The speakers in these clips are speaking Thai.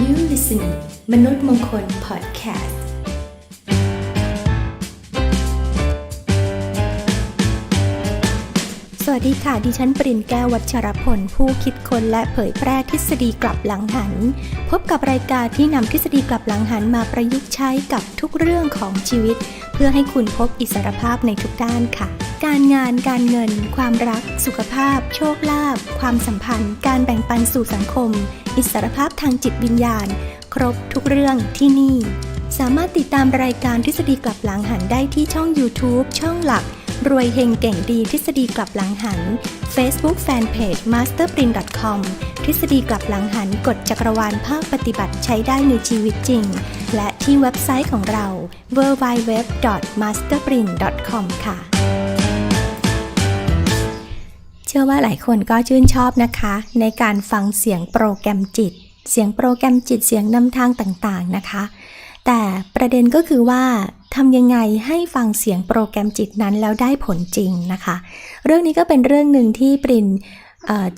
You listening มนุษย์มงคล podcast ส วัสดีค่ะ ดิฉันปรินแก้ววัชรพล ผู้คิดค้นและเผยแพร่ทฤษฎีกลับหลังหัน พบกับรายการที่นำทฤษฎีกลับหลังหันมาประยุกต์ใช้กับทุกเรื่องของชีวิต เพื่อให้คุณพบอิสรภาพในทุกด้านค่ะ การงานการเงิน ความรัก สุขภาพ โชคลาภความสัมพันธ์ การแบ่งปันสู่สังคม อิสรภาพทางจิตวิญญาณ ครบทุกเรื่องที่นี่ สามารถติดตามรายการทฤษฎีกลับหลังหันได้ที่ช่อง YouTube ช่องหลัก รวยเฮงเก่งดีทฤษฎีกลับหลังหัน Facebook Fanpage masterprint.com ทฤษฎีกลับหลังหันกฎจักรวาลภาคปฏิบัติใช้ได้ในชีวิตจริง และที่เว็บไซต์ของเรา www.masterprint.com ค่ะ เชื่อว่าหลายคนก็ชื่นชอบนะคะ ในการฟังเสียงโปรแกรมจิต เสียงโปรแกรมจิตเสียงนำทางต่างๆนะคะ แต่ประเด็นก็คือว่า ทำยังไงให้ฟังเสียงโปรแกรมจิตนั้นแล้วได้ผลจริงนะคะ เรื่องนี้ก็เป็นเรื่องหนึ่งที่ปริน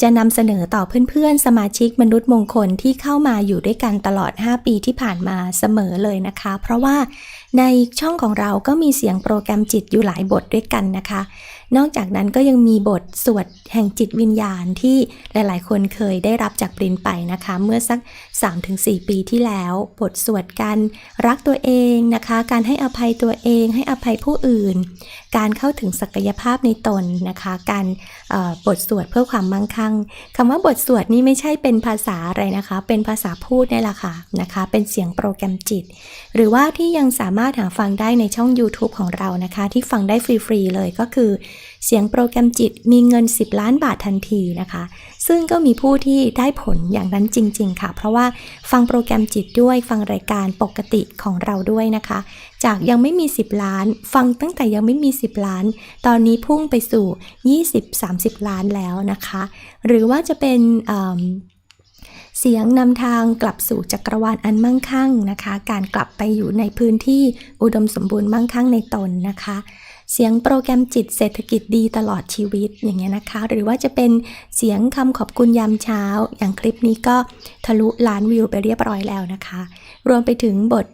จะนำเสนอต่อเพื่อนๆ สมาชิกมนุษย์มงคลที่เข้ามาอยู่ด้วยกันตลอด 5 ปีที่ผ่านมาเสมอเลยนะคะ เพราะว่าในช่องของเราก็มีเสียงโปรแกรมจิตอยู่หลายบทด้วยกันนะคะ นอกจากนั้นก็ยังมีบทสวดแห่งจิตวิญญาณที่หลายๆ คนเคยได้รับจากปรินไปนะคะ เมื่อสัก 3-4 ปีที่แล้ว บทสวดการรักตัวเองนะคะ การให้อภัยตัวเองให้อภัยผู้อื่น การเข้าถึงศักยภาพในตนนะคะ การบทสวดเพื่อความมั่งคั่งคำว่าบทสวดนี่ไม่ใช่เป็นภาษาอะไรนะคะ เป็นภาษาพูดนี่แหละค่ะนะคะ เป็นเสียงโปรแกรมจิต หรือว่าที่ยังสามารถหาฟังได้ในช่อง YouTube ของเรานะคะ ที่ฟังได้ฟรีๆเลยก็คือเสียงโปรแกรมจิตมีเงิน 10 ล้านบาททันทีนะคะ ซึ่งก็มีผู้ที่ได้ผลอย่างนั้นจริง ๆ ค่ะ เพราะว่าฟังโปรแกรมจิตด้วยฟังรายการปกติของเราด้วยนะคะ จากยังไม่มี 10 ล้าน ฟังตั้งแต่ยังไม่มี 10 ล้าน ตอนนี้พุ่งไปสู่ 20-30 ล้านแล้วนะคะ หรือว่าจะเป็นเอิ่มเสียงนำทางกลับสู่จักรวาลอันมั่งคั่งนะคะ การกลับไปอยู่ในพื้นที่อุดมสมบูรณ์มั่งคั่งในตนนะคะ เสียงโปรแกรมจิตเศรษฐกิจดีตลอดชีวิตอย่างเงี้ยนะคะ หรือว่าจะเป็นเสียงคำขอบคุณยามเช้า อย่างคลิปนี้ก็ทะลุล้านวิวไปเรียบร้อยแล้วนะคะ รวมไปถึงบท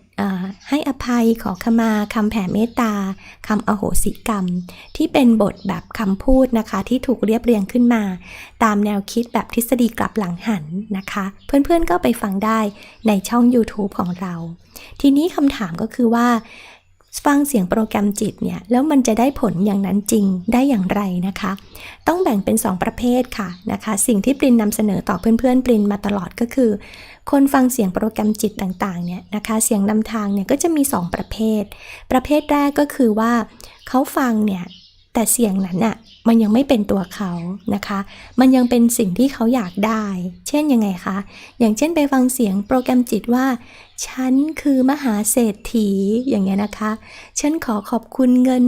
ให้อภัยขอขมาคำแผ่เมตตาคำอโหสิกรรม ที่เป็นบทแบบคำพูดนะคะ ที่ถูกเรียบเรียงขึ้นมา ตามแนวคิดแบบทฤษฎีกลับหลังหันนะคะ เพื่อนๆก็ไปฟังได้ในช่อง YouTube ของเรา ทีนี้คำถามก็คือว่า ฟังเสียงโปรแกรมจิตเนี่ยแล้วมันจะได้ผลอย่างนั้นจริงได้อย่างไรนะคะ ต้องแบ่งเป็น 2 ประเภทค่ะนะคะ สิ่งที่ปรินนำเสนอต่อเพื่อนๆปรินมาตลอดก็คือ คนฟังเสียงโปรแกรมจิตต่างๆเนี่ยนะคะเสียงนำทางเนี่ยก็จะมี 2 ประเภท ประเภทแรกก็คือว่าเขาฟังเนี่ยแต่เสียงนั้นน่ะมันยังไม่เป็นตัวเขานะคะ มันยังเป็นสิ่งที่เขาอยากได้ เช่นยังไงคะ อย่างเช่นไปฟังเสียงโปรแกรมจิตว่า ฉันคือมหาเศรษฐีอย่างเงี้ยนะคะ ฉันขอขอบคุณเงิน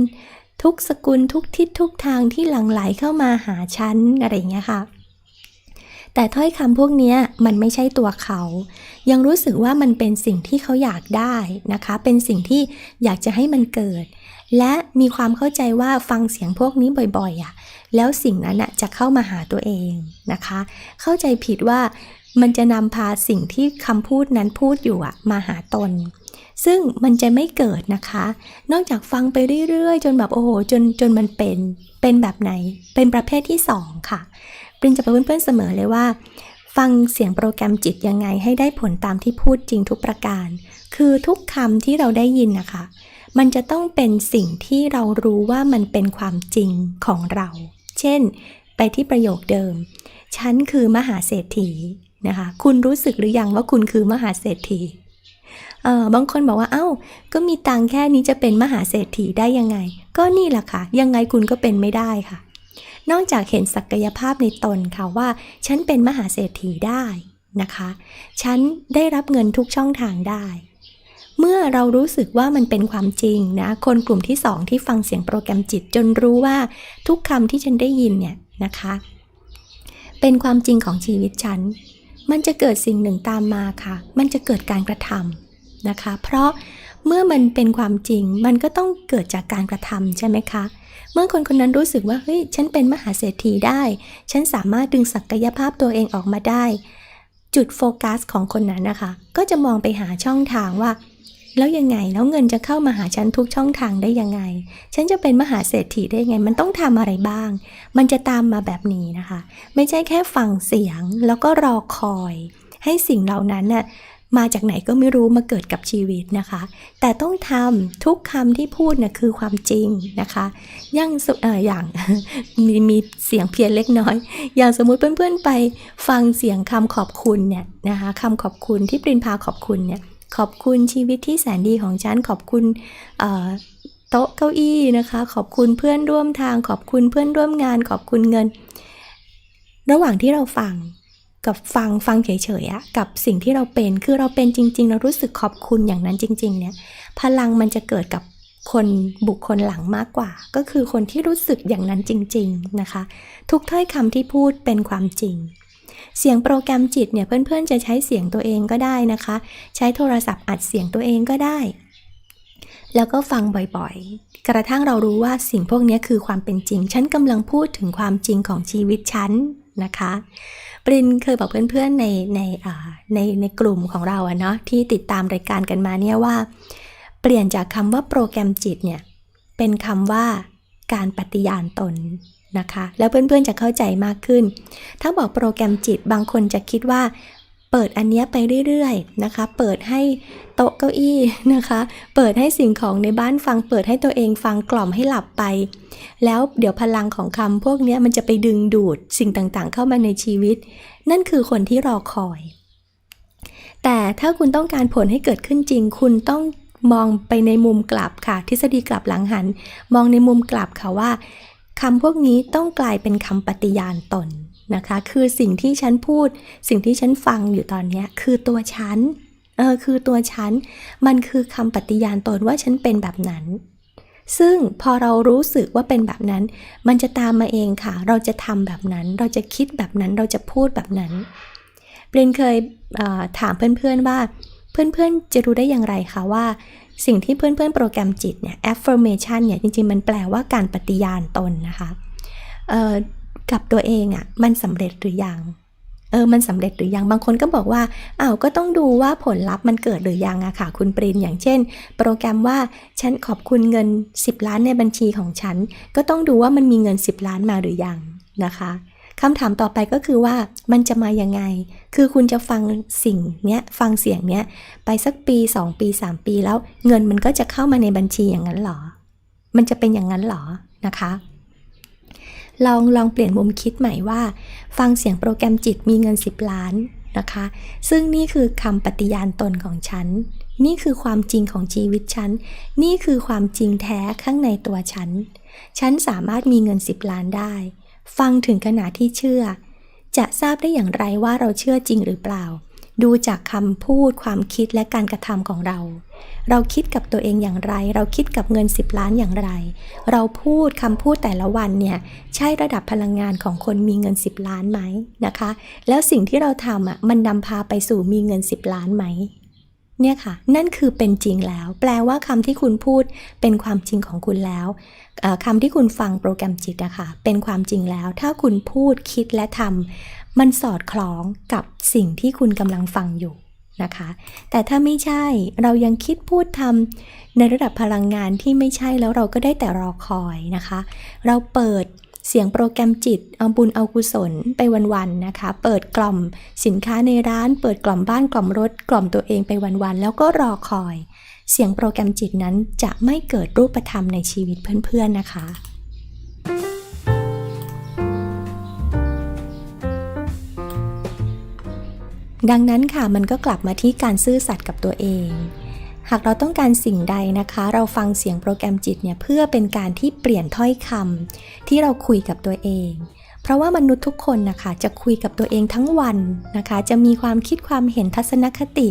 ทุกสกุลทุกทิศทุกทางที่หลั่งไหลเข้ามาหาฉันอะไรอย่างเงี้ยค่ะ แต่ถ้อยคำพวกเนี้ยมันไม่ใช่ตัวเขา ยังรู้สึกว่ามันเป็นสิ่งที่เขาอยากได้นะคะ เป็นสิ่งที่อยากจะให้มันเกิด และมีความเข้าใจว่าฟังเสียงพวกนี้บ่อยๆอะแล้วสิ่งนั้นอะจะเข้ามาหาตัวเองนะคะ เข้าใจผิดว่ามันจะนำพาสิ่งที่คำพูดนั้นพูดอยู่อะมาหาตน ซึ่งมันจะไม่เกิดนะคะ นอกจากฟังไปเรื่อยๆ จนแบบโอ้โหจนจนมันเป็น เป็นแบบไหน เป็นประเภทที่สองค่ะปรินจะบอกเพื่อนๆเสมอเลยว่า ฟังเสียงโปรแกรมจิตยังไงให้ได้ผลตามที่พูดจริงทุกประการ คือทุกคำที่เราได้ยินนะคะ มันจะต้องเป็นสิ่งที่เรารู้ว่ามันเป็นความจริงของเรา เช่น ไปที่ประโยคเดิม ฉันคือมหาเศรษฐีนะคะ คุณรู้สึกหรือยังว่าคุณคือมหาเศรษฐีเออบางคนบอกว่าเอ้า ก็มีตังแค่นี้จะเป็นมหาเศรษฐีได้ยังไง ก็นี่แหละค่ะ ยังไงคุณก็เป็นไม่ได้ค่ะ นอกจากเห็นศักยภาพในตนค่ะว่า ฉันเป็นมหาเศรษฐีได้นะคะ ฉันได้รับเงินทุกช่องทางได้ มื่อเรารู้สึกว่ามันเป็นความจริงนะ คนกลุ่มที่สองที่ฟังเสียงโปรแกรมจิต จนรู้ว่าทุกคำที่ฉันได้ยินเนี่ยนะคะ เป็นความจริงของชีวิตฉัน มันจะเกิดสิ่งหนึ่งตามมาค่ะ มันจะเกิดการกระทำนะคะ เพราะเมื่อมันเป็นความจริง มันก็ต้องเกิดจากการกระทำใช่ไหมคะเมื่อคนคนนั้นรู้สึกว่าเฮ้ยฉันเป็นมหาเศรษฐีได้ ฉันสามารถดึงศักยภาพตัวเองออกมาได้ จุดโฟกัสของคนนั้นนะคะ ก็จะมองไปหาช่องทางว่า แล้วยังไงแล้วเงินจะเข้ามาหาฉันทุกช่องทางได้ยังไง ฉันจะเป็นมหาเศรษฐีได้ยังไง มันต้องทำอะไรบ้าง มันจะตามมาแบบนี้นะคะ ไม่ใช่แค่ฟังเสียงแล้วก็รอคอย ให้สิ่งเหล่านั้นน่ะ มาจากไหนก็ไม่รู้มาเกิดกับชีวิตนะคะ แต่ต้องทำทุกคำที่พูดน่ะคือความจริงนะคะย่างสเอออย่างมีมีเสียงเพี้ยนเล็กน้อย อย่างสมมุติเพื่อนๆไปฟังเสียงคำขอบคุณเนี่ยนะคะคำขอบคุณที่ปรินพาขอบคุณเนี่ยขอบคุณชีวิตที่แสนดีของฉันขอบคุณโต๊ะเก้าอี้นะคะ ขอบคุณเพื่อนร่วมทาง ขอบคุณเพื่อนร่วมงาน ขอบคุณเงิน ระหว่างที่เราฟัง กับฟังฟังเฉยๆอะกับสิ่งที่เราเป็นคือเราเป็นจริง ๆ เรารู้สึกขอบคุณอย่างนั้นจริง ๆ เนี่ย พลังมันจะเกิดกับคนบุคคลหลังมากกว่า ก็คือคนที่รู้สึกอย่างนั้นจริง ๆ นะคะ ทุกถ้อยคำที่พูดเป็นความจริง เสียงโปรแกรมจิตเนี่ยเพื่อนๆจะใช้เสียงตัวเองก็ได้นะคะ ใช้โทรศัพท์อัดเสียงตัวเองก็ได้ แล้วก็ฟังบ่อยๆ กระทั่งเรารู้ว่าสิ่งพวกนี้คือความเป็นจริง ฉันกำลังพูดถึงความจริงของชีวิตฉันนะคะปรินเคยบอกเพื่อนๆในในในในกลุ่มของเราอะเนาะที่ติดตามรายการกันมาเนี่ยว่า เปลี่ยนจากคำว่าโปรแกรมจิตเนี่ยเป็นคำว่าการปฏิญาณตนนะคะ แล้วเพื่อนๆจะเข้าใจมากขึ้น ถ้าบอกโปรแกรมจิตบางคนจะคิดว่า เปิดอันนี้ไปเรื่อยๆนะคะ เปิดให้โต๊ะเก้าอี้นะคะ เปิดให้สิ่งของในบ้านฟัง เปิดให้ตัวเองฟังกล่อมให้หลับไป แล้วเดี๋ยวพลังของคำพวกนี้มันจะไปดึงดูดสิ่งต่างๆ เข้ามาในชีวิต นั่นคือคนที่รอคอย แต่ถ้าคุณต้องการผลให้เกิดขึ้นจริง คุณต้องมองไปในมุมกลับค่ะ ทฤษฎีกลับหลังหัน มองในมุมกลับค่ะว่าคำพวกนี้ต้องกลายเป็นคำปฏิญาณตน นะคะ คือสิ่งที่ฉันพูด สิ่งที่ฉันฟังอยู่ตอนนี้คือตัวฉัน เออ คือตัวฉัน มันคือคำปฏิญาณตนว่าฉันเป็นแบบนั้น ซึ่งพอเรารู้สึกว่าเป็นแบบนั้น มันจะตามมาเองค่ะ เราจะทำแบบนั้น เราจะคิดแบบนั้น เราจะพูดแบบนั้นเปรนเคยเถามเพื่อนๆว่า เพื่อนๆจะรู้ได้อย่างไรคะว่าสิ่งที่เพื่อนๆ โปรแกรมจิตเนี่ย affirmation เนี่ย จริงๆ มันแปลว่าการปฏิญาณตนนะคะ กับตัวเองอะ่ะมันสำเร็จหรือยังเออมันสำเร็จหรือยังบางคนก็บอกว่าอ้าวก็ต้องดูว่าผลลัพธ์มันเกิดหรือยังอะค่ะ คุณปรินอย่างเช่น โปรแกรมว่าฉันขอบคุณเงิน 10 ล้านในบัญชีของฉัน ก็ต้องดูว่ามันมีเงิน 10 ล้านมาหรือยังนะคะคำถามต่อไปก็คือว่ามันจะมายังไง คือคุณจะฟังสิ่งเนี้ยฟังเสียงเนี้ยไปสักปี 2 ปี 3 ปีแล้วเงินมันก็จะเข้ามาในบัญชีอย่างนั้นหรอ มันจะเป็นอย่างนั้นหรอนะคะ ลองลองเปลี่ยนมุมคิดใหม่ว่า ฟังเสียงโปรแกรมจิตมีเงิน 10 ล้านนะคะ ซึ่งนี่คือคำปฏิญาณตนของฉัน นี่คือความจริงของชีวิตฉัน นี่คือความจริงแท้ข้างในตัวฉัน ฉันสามารถมีเงิน 10 ล้านได้ ฟังถึงขนาดที่เชื่อ จะทราบได้อย่างไรว่าเราเชื่อจริงหรือเปล่า ดูจากคำพูดความคิดและการกระทำของเรา เราคิดกับตัวเองอย่างไร เราคิดกับเงิน 10 ล้านอย่างไร เราพูดคำพูดแต่ละวันเนี่ยใช่ระดับพลังงานของคนมีเงิน 10 ล้านไหมนะคะ แล้วสิ่งที่เราทำอะมันนำพาไปสู่มีเงิน 10 ล้านไหมเนี่ยค่ะ นั่นคือเป็นจริงแล้ว แปลว่าคำที่คุณพูดเป็นความจริงของคุณแล้วคำที่คุณฟังโปรแกรมจิตอะค่ะเป็นความจริงแล้ว ถ้าคุณพูดคิดและทำ มันสอดคล้องกับสิ่งที่คุณกำลังฟังอยู่นะคะ แต่ถ้าไม่ใช่เรายังคิดพูดทำในระดับพลังงานที่ไม่ใช่แล้วเราก็ได้แต่รอคอยนะคะ เราเปิดเสียงโปรแกรมจิตเอาบุญเอากุศลไปวันๆนะคะ เปิดกล่อมสินค้าในร้าน เปิดกล่อมบ้านกล่อมรถ กล่อมตัวเองไปวันๆแล้วก็รอคอย เสียงโปรแกรมจิตนั้นจะไม่เกิดรูปธรรมในชีวิตเพื่อนๆนะคะ ดังนั้นค่ะมันก็กลับมาที่การซื่อสัตย์กับตัวเอง หากเราต้องการสิ่งใดนะคะ เราฟังเสียงโปรแกรมจิตเนี่ยเพื่อเป็นการที่เปลี่ยนถ้อยคำที่เราคุยกับตัวเอง เพราะว่ามนุษย์ทุกคนนะคะจะคุยกับตัวเองทั้งวันนะคะ จะมีความคิดความเห็นทัศนคติ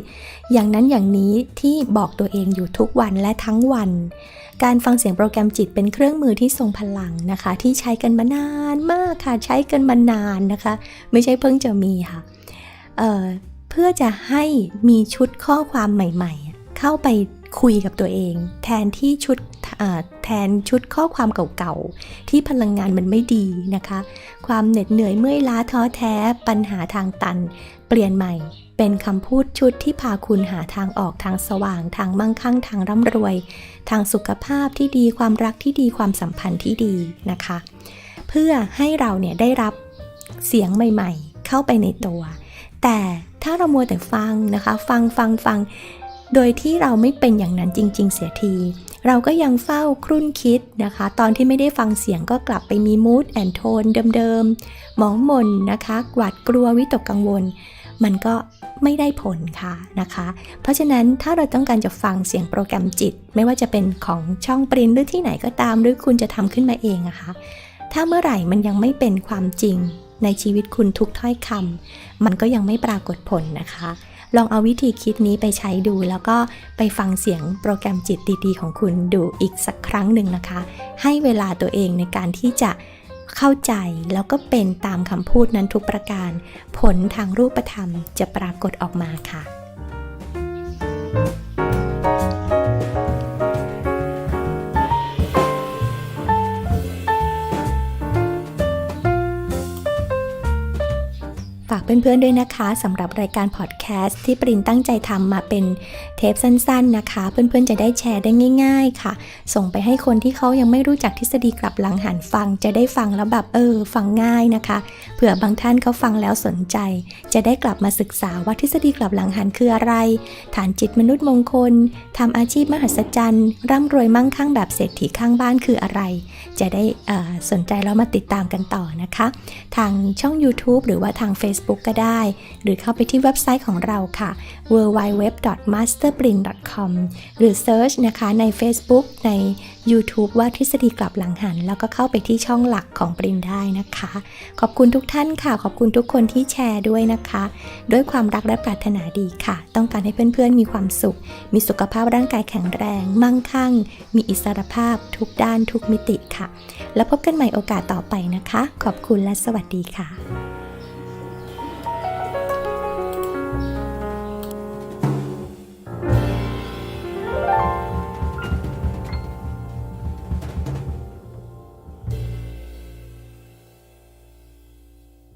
อย่างนั้นอย่างนี้ที่บอกตัวเองอยู่ทุกวันและทั้งวัน การฟังเสียงโปรแกรมจิตเป็นเครื่องมือที่ทรงพลังนะคะ ที่ใช้กันมานานมากค่ะใช้กันมานานนะคะ ไม่ใช่เพิ่งจะมีค่ะ เเพื่อจะให้มีชุดข้อความใหม่ๆ เข้าไปคุยกับตัวเอง แทนที่ชุดแทนชุดข้อความเก่าๆ ที่พลังงานมันไม่ดีนะคะ ความเหน็ดเหนื่อยเมื่อยล้าท้อแท้ปัญหาทางตัน เปลี่ยนใหม่ เป็นคำพูดชุดที่พาคุณหาทางออกทางสว่าง ทางมั่งคั่งทางร่ำรวย ทางสุขภาพที่ดีความรักที่ดีความสัมพันธ์ที่ดีนะคะ เพื่อให้เราเนี่ยได้รับเสียงใหม่ๆ เข้าไปในตัว แต่ถ้าเรามัวแต่ฟังนะคะ ฟังฟังฟัง โดยที่เราไม่เป็นอย่างนั้นจริง ๆ เสียที เราก็ยังเฝ้าครุ่นคิดนะคะ ตอนที่ไม่ได้ฟังเสียงก็กลับไปมีมูดแอนโทนเดิมๆ หมองมนนะคะหวาดกลัววิตกกังวล มันก็ไม่ได้ผลค่ะนะคะ เพราะฉะนั้นถ้าเราต้องการจะฟังเสียงโปรแกรมจิต ไม่ว่าจะเป็นของช่องปรินหรือที่ไหนก็ตาม หรือคุณจะทำขึ้นมาเองอะคะ ถ้าเมื่อไหร่มันยังไม่เป็นความจริง ในชีวิตคุณทุกถ้อยคำมันก็ยังไม่ปรากฏผลนะคะ ลองเอาวิธีคิดนี้ไปใช้ดู แล้วก็ไปฟังเสียงโปรแกรมจิตดีๆ ของคุณดูอีกสักครั้งหนึ่งนะคะ ให้เวลาตัวเองในการที่จะเข้าใจแล้วก็เป็นตามคำพูดนั้นทุกประการ ผลทางรูปธรรมจะปรากฏออกมาค่ะฝากเพื่อนๆด้วยนะคะสำหรับรายการพอดแคสต์ที่ปรินตั้งใจทำมาเป็นเทปสั้นๆนะคะ เพื่อนๆจะได้แชร์ได้ง่าย ๆ ค่ะ ส่งไปให้คนที่เขายังไม่รู้จักทฤษฎีกลับหลังหันฟัง จะได้ฟังแล้วแบบเออ ฟังง่ายนะคะ เผื่อบางท่านเขาฟังแล้วสนใจ จะได้กลับมาศึกษาว่าทฤษฎีกลับหลังหันคืออะไร ฐานจิตมนุษย์มงคลทำอาชีพมหัศจรรย์ร่ำรวยมั่งคั่งแบบเศรษฐีข้างบ้านคืออะไร จะได้สนใจแล้วมาติดตามกันต่อนะคะ ทางช่อง YouTube หรือว่าทาง Facebook ก็ได้ หรือเข้าไปที่เว็บไซต์ของเราค่ะ www.masterprint.com หรือ Search นะคะใน Facebook ใน YouTube ว่าทฤษฎีกลับหลังหัน แล้วก็เข้าไปที่ช่องหลักของปรินได้นะคะ ขอบคุณทุกท่านค่ะ ขอบคุณทุกคนที่แชร์ด้วยนะคะ ด้วยความรักและปรารถนาดีค่ะ ต้องการให้เพื่อนๆมีความสุข มีสุขภาพร่างกายแข็งแรง มั่งคั่ง มีอิสรภาพทุกด้านทุกมิติค่ะ แล้วพบกันใหม่โอกาสต่อไปนะคะ ขอบคุณและสวัสดีค่ะ